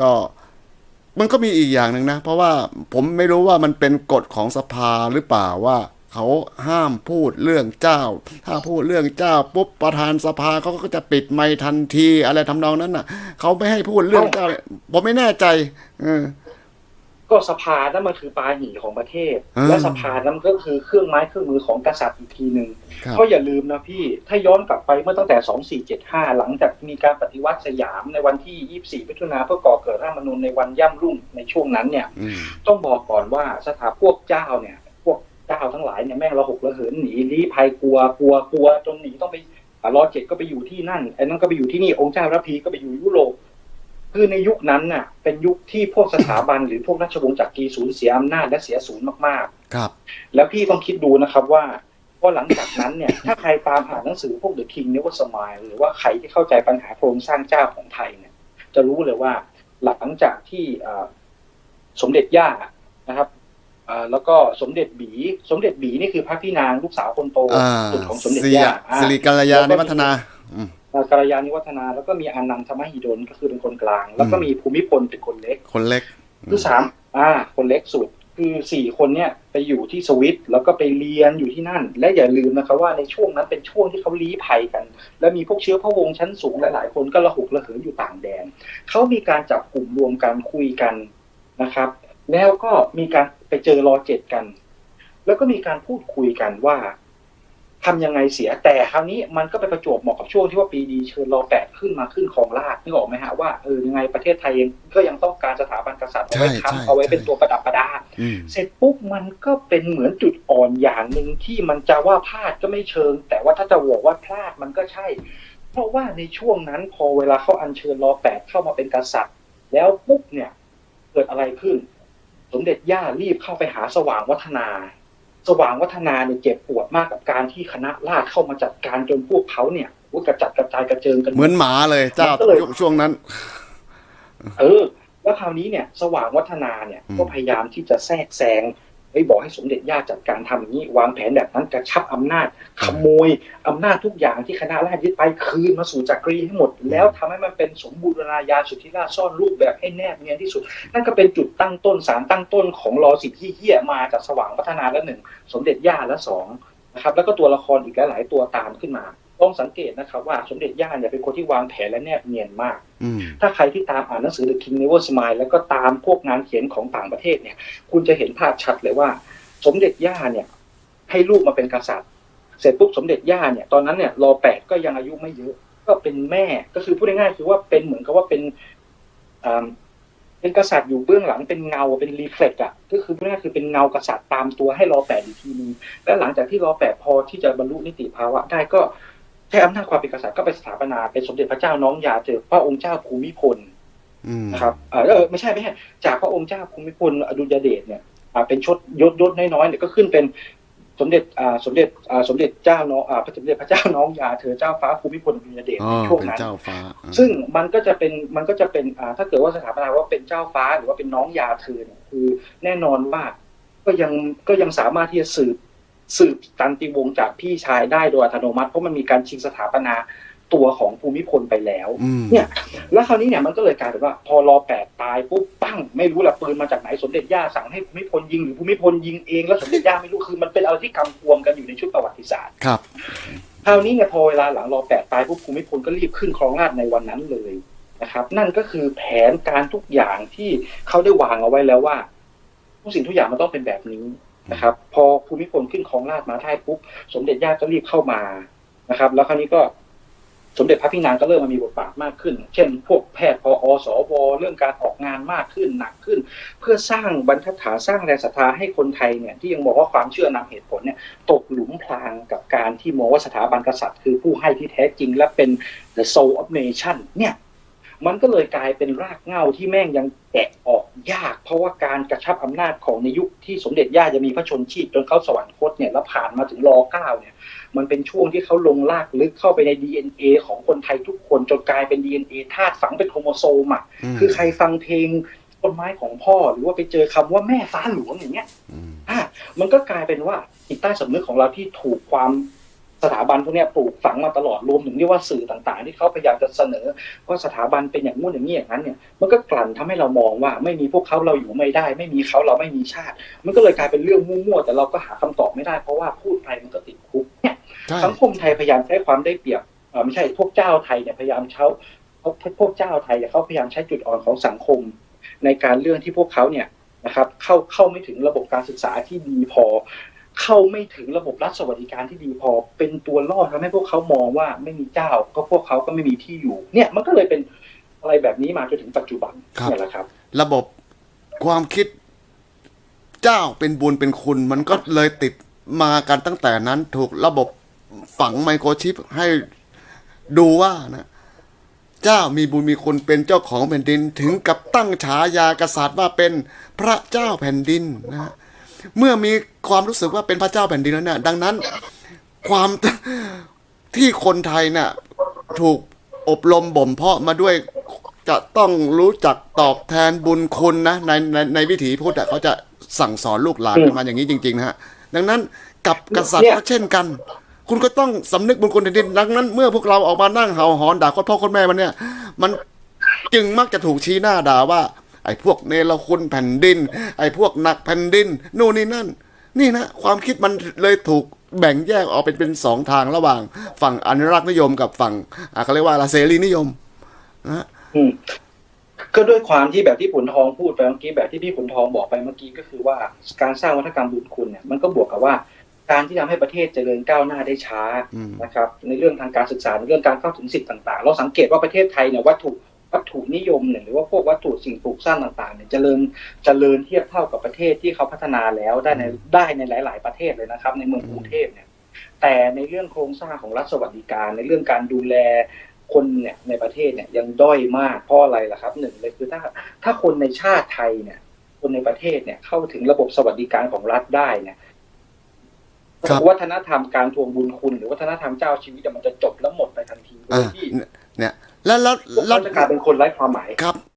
ก็มันก็มีอีกอย่างหนึ่งนะ เพราะว่าผมไม่รู้ว่ามันเป็นกฎของสภาหรือเปล่าว่าเขาห้ามพูดเรื่องเจ้า ถ้าพูดเรื่องเจ้าปุ๊บประธานสภาเขาก็จะปิดไมค์ทันทีอะไรทำนองนั้นน่ะ เขาไม่ให้พูดเรื่องเจ้า ผมไม่แน่ใจ เออ ก็สภานั่นมันคือปาหีของประเทศอ่าและสภานั่นก็คือเครื่องไม้เครื่องมือของกษัตริย์อีกทีหนึ่งครับเพราะอย่าลืมนะพี่ถ้าย้อนกลับไปเมื่อตั้งแต่ 2475 หลังจากมีการปฏิวัติสยามในวันที่ 24มิถุนาเพื่อก่อเกิดรัฐธรรมนูญในวันย่ำรุ่งในช่วงนั้นเนี่ยอืมต้องบอกก่อนว่าสถาพวกเจ้าเนี่ยพวกเจ้าทั้งหลายเนี่ยแม่งระหกระเหินหนีลี้ภัยกลัวกลัวกลัวจนหนีต้องไปอ่ารอเจ็ดก็ไปอยู่ที่นั่นไอ้นั่นก็ไปอยู่ที่นี่องค์เจ้าระพีก็ไปอยู่ยุโรป คือในยุคนั้นน่ะ เป็นยุคที่พวกสถาบันหรือพวกราชวงศ์จักรีสูญเสียอำนาจและเสียศูนย์มากครับๆแล้วพี่ต้องคิดดูนะครับว่าพอหลังจากนั้นเนี่ย ถ้าใครตามอ่านหนังสือพวก The King Never Smile หรือว่าใครที่เข้าใจปัญหาโครงสร้างเจ้าของไทยเนี่ย จะรู้เลยว่าหลังจากที่อ่าสมเด็จย่านะครับอ่าแล้วก็สมเด็จบี สมเด็จบีนี่คือพระพี่นางลูกสาวคนโตอ่าสุดของสมเด็จสิริย่าอ่าสิริกัลยาณิวัฒนาอืมอ่า กัลยาณิวัฒนา แล้วก็มีอานันทมหิดลก็คือเป็นคนกลาง แล้วก็อืมมีภูมิพลเป็นคนเล็ก คนเล็กคือสามอ่า คนเล็กสุดคือสี่คนเนี่ยไปอยู่ที่สวิตแล้วก็ไปเรียนอยู่ที่นั่น และอย่าลืมนะครับว่าในช่วงนั้นเป็นช่วงที่เขาลี้ภัยกัน และมีพวกเชื้อพระวงศ์ชั้นสูงหลายๆคนก็ระหุกระเหินอยู่ต่างแดนเขามีการจับกลุ่มรวมกันคุยกันนะครับ แล้วก็มีการไปเจอรอเจ็ดกัน แล้วก็มีการพูดคุยกันว่า ทำยังไงเสียแต่คราวนี้มันก็ไปประจวบเหมาะกับช่วงที่ว่าปรีดีเชิญรอแปดขึ้นมาขึ้นของราชย์นึกออกไหมฮะว่าเออยังไงประเทศไทยเองก็ยังต้องการสถาบันกษัตริย์เอาไว้ใช่ใช่ค้ำเอาไว้เป็นใช่ตัวประดับประดาอืมเสร็จปุ๊บมันก็เป็นเหมือนจุดอ่อนอย่างหนึ่งที่มันจะว่าพลาดก็ไม่เชิง แต่ว่าถ้าจะบอกว่าพลาดมันก็ใช่ เพราะว่าในช่วงนั้นพอเวลาเขาอัญเชิญรอแปดเข้ามาเป็นกษัตริย์ แล้วปุ๊บเนี่ยเกิดอะไรขึ้น สมเด็จย่ารีบเข้าไปหาสว่างวัฒนา สว่างวัฒนาเนี่ยเจ็บปวดมากกับการที่คณะราษฎรเข้ามาจัดการจนพวกเขาเนี่ยโอ้ยกระจัดกระจายกระเจิงกันเหมือนหมาเลยเจ้ามันก็เลยช่วงนั้น เออ แล้วคราวนี้เนี่ย สว่างวัฒนาเนี่ยอืมก็พยายามที่จะแทรกแซง ไอ้ยบอกให้สมเด็จย่าจัดการทำอย่างนี้วางแผนแบบนั้นกระชับอำนาจขโมยอำนาจทุกอย่างที่คณะราษฎรยึดไปคืนมาสู่จักรีให้หมด แล้วทำให้มันเป็นสมบูรณาญาสุทธิราชซ่อนรูปแบบให้แนบเนียนที่สุด นั่นก็เป็นจุดตั้งต้นสารตั้งต้นของรอสิทธิเฮียมาจากสว่างพัฒนาและหนึ่งสมเด็จย่าและสองนะครับแล้วก็ตัวละครอีกหลายๆตัวตามขึ้นมา ต้องสังเกตนะครับว่าสมเด็จย่าเนี่ยเป็นคนที่วางแผนและแนบเนียนมากอืมถ้าใครที่ตามอ่านหนังสือ The King Never Smile แล้วก็ตามพวกงานเขียนของต่างประเทศเนี่ย คุณจะเห็นภาพชัดเลยว่า สมเด็จย่าเนี่ย ให้ลูกมาเป็นกษัตริย์ เสร็จปุ๊บสมเด็จย่าเนี่ยตอนนั้นเนี่ยรอแปดก็ยังอายุไม่เยอะ ก็เป็นแม่ ก็คือพูดง่ายๆคือว่าเป็นเหมือนกับว่าเป็นอ่าเป็นกษัตริย์อยู่เบื้องหลังเป็นเงาเป็นรีเฟล็กอะก็คือพูดง่ายๆคือเป็นเงากษัตริย์ตามตัวให้รอแปดอีกทีนึงและหลังจากที่รอแปดพอที่จะบรรลุนิติภาวะได้ก็ ใช้อำนาจความเป็นกษัตริย์ก็ไปสถาปนาเป็นสมเด็จพระเจ้าน้องยาเจอพระองค์เจ้าภูมิพลอืมนะครับเออเออไม่ใช่ไม่ใช่จากพระองค์เจ้าภูมิพลอดุลยเดชเนี่ยอ่าเป็นชดยศยศน้อยๆเนี่ยก็ขึ้นเป็นสมเด็จอ่าสมเด็จอ่าสมเด็จเจ้าน้องอ่าพระสมเด็จพระเจ้าน้องยาเธอเจ้าฟ้าภูมิพลอดุลยเดชอ๋อในช่วงเป็นนั้นเจ้าฟ้าอ่าซึ่งมันก็จะเป็นมันก็จะเป็นอ่าถ้าเกิดว่าสถาปนาว่าเป็นเจ้าฟ้าหรือว่าเป็นน้องยาเธอเนี่ยคือแน่นอนว่าก็ยังก็ยังสามารถที่จะสืบ สืบตันติวงศ์จากพี่ชายได้โดยอัตโนมัติ เพราะมันมีการชิงสถาปนาตัวของภูมิพลไปแล้วอืมเนี่ย แล้วคราวนี้เนี่ยมันก็เลยกลายเป็นว่า พอรอแปดตายปุ๊บปั้งไม่รู้ละปืนมาจากไหนสมเด็จย่าสั่งให้ภูมิพลยิงหรือภูมิพลยิงเองแล้วสมเด็จย่าไม่รู้คือมันเป็นอะไรที่กำกวมกันอยู่ในชุดประวัติศาสตร์ครับคราวนี้เนี่ยพอเวลาหลังรอแปดตายปุ๊บภูมิพลก็รีบขึ้นครองราชย์ในวันนั้นเลยนะครับ นั่นก็คือแผนการทุกอย่างที่เขาได้วางเอาไว้แล้วว่าทุกสิ่งทุกอย่างมันต้องเป็นแบบนี้ นะครับ พอภูมิพลขึ้นครองราชย์มาได้ปุ๊บสมเด็จย่าก็รีบเข้ามานะครับ แล้วคราวนี้ก็สมเด็จพระพี่นางก็เริ่มมามีบทบาทมากขึ้น เช่น พวกแพทย์พออสวเรื่องการออกงานมากขึ้นหนักขึ้น เพื่อสร้างบรรทัดฐานสร้างแรงศรัทธาให้คนไทยเนี่ยที่ยังบอกว่าความเชื่อนำเหตุผลเนี่ยตกหลุมพรางกับการที่มองว่าสถาบันกษัตริย์ คือผู้ให้ที่แท้จริงและเป็น the soul of nation เนี่ย มันก็เลยกลายเป็นรากเหง้าที่แม่งยังแกะออกยาก เพราะว่าการกระชับอำนาจของในยุคที่สมเด็จย่าจะมีพระชนชีพจนเขาสวรรคตเนี่ยแล้วผ่านมาถึงรอเก้าเนี่ย มันเป็นช่วงที่เขาลงลากลึกเข้าไปใน DNA ของคนไทยทุกคนจนกลายเป็น DNA ธาตุฝังเป็นโครโมโซมอะมคือใครฟังเพลงต้นไม้ของพ่อหรือว่าไปเจอคำว่าแม่ฟ้าหลวงอย่างเงี้ยอืมอะมันก็กลายเป็นว่าจิตใต้สำนึกของเราที่ถูกความ สถาบันพวกเนี้ยปลูกฝังมาตลอดรวมถึงที่ว่าสื่อต่างๆ ที่เขาพยายามจะเสนอว่าสถาบันเป็นอย่างงู้นอย่างนี้อย่างนั้นเนี่ยมันก็กลั่นทำให้เรามองว่า ไม่มีพวกเขาเราอยู่ไม่ได้ ไม่มีเขาเราไม่มีชาติ มันก็เลยกลายเป็นเรื่องมั่วๆแต่เราก็หาคำตอบไม่ได้เพราะว่าพูดไปมันก็ติดคุกเนี่ยใช่สังคมไทยพยายามใช้ความได้เปรียบเอ่อไม่ใช่พวกเจ้าไทยเนี่ยพยายามเช้าเขาพวกเจ้าไทยเนี่ยเขาพยายามใช้จุดอ่อนของสังคม ในการเรื่องที่พวกเขาเนี่ยนะครับเข้าเข้าไม่ถึงระบบการศึกษาที่ดีพอ เข้าไม่ถึงระบบรัฐสวัสดิการที่ดีพอ เป็นตัวล่อทำให้พวกเขามองว่าไม่มีเจ้าก็พวกเขาก็ไม่มีที่อยู่ เนี่ยมันก็เลยเป็นอะไรแบบนี้มาจนถึงปัจจุบันเนี่ยแหละครับ ระบบความคิดเจ้าเป็นบุญเป็นคุณ มันก็เลยติดมากันตั้งแต่นั้น ถูกระบบฝังไมโครชิปให้ดูว่านะเจ้ามีบุญมีคุณเป็นเจ้าของแผ่นดินถึงกับตั้งฉายากษัตริย์ว่าเป็นพระเจ้าแผ่นดินนะฮะ เมื่อมีความรู้สึกว่าเป็นพระเจ้าแผ่นดินแล้วเนี่ยดังนั้น ความที่คนไทยเนี่ยถูกอบรมบ่มเพาะมาด้วยจะต้องรู้จักตอบแทนบุญคุณนะในในในวิถีพุทธเขาจะสั่งสอนลูกหลานมาอย่างนี้จริงๆนะฮะดังนั้นกับกษัตริย์ก็เช่นกัน คุณก็ต้องสำนึกบุญคุณแผ่นดินดังนั้น เมื่อพวกเราออกมานั่งเห่าหอนด่าคนพ่อคนแม่มันเนี่ย มันจึงมักจะถูกชี้หน้าด่าว่า ไอ้พวกเนรคุณแผ่นดิน ไอ้พวกหนักแผ่นดินนู่นนี่นั่น นี่นะความคิดมันเลยถูกแบ่งแยกออกเป็นเป็นสองทางระหว่าง ฝั่งอนุรักษ์นิยมกับฝั่งอะเขาเรียกว่าอะไรเสรีนิยมนะฮะอืมก็ด้วยความที่แบบที่ขุนทองพูดไปเมื่อกี้แบบที่พี่ขุนทองบอกไปเมื่อกี้ก็คือว่าการสร้างวัฒกรรมบุญคุณเนี่ยมันก็บวกกับว่าการที่ทำให้ประเทศเจริญก้าวหน้าได้ช้าอืมนะครับ ในเรื่องทางการศึกษาในเรื่องการเข้าถึงสิทธิ์ต่างๆ เราสังเกตว่าประเทศไทยเนี่ยวัตถุ วัตถุนิยมเนี่ยหรือว่าพวกวัตถุสิ่งปลูกสร้างต่างๆเนี่ยเจริญเจริญเทียบเท่ากับประเทศที่เขาพัฒนาแล้วได้ในได้ในหลาย ๆ ประเทศเลยนะครับ ในเมืองกรุงเทพเนี่ยแต่ในเรื่องโครงสร้างของรัฐสวัสดิการในเรื่องการดูแลคนเนี่ยในประเทศเนี่ยยังด้อยมากเพราะอะไรล่ะครับหนึ่งเลยคือถ้าถ้าคนในชาติไทยเนี่ย คนในประเทศเนี่ยเข้าถึงระบบสวัสดิการของรัฐได้เนี่ยครับวัฒนธรรมการทวงบุญคุณ หรือวัฒนธรรมเจ้าชีวิตอะมันจะจบแล้วหมดไปทันทีโดอ่ายที่เนี่ย แล้วแล้วพวกแล้วเขาจะกลายเป็นคนไร้ความหมายครับ